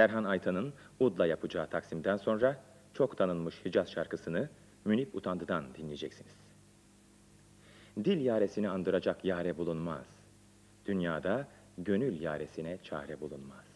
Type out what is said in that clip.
Serhan Aytan'ın Ud'la yapacağı taksimden sonra çok tanınmış Hicaz şarkısını Münip Utandı'dan dinleyeceksiniz. Dil yaresini andıracak yare bulunmaz. Dünyada gönül yaresine çare bulunmaz.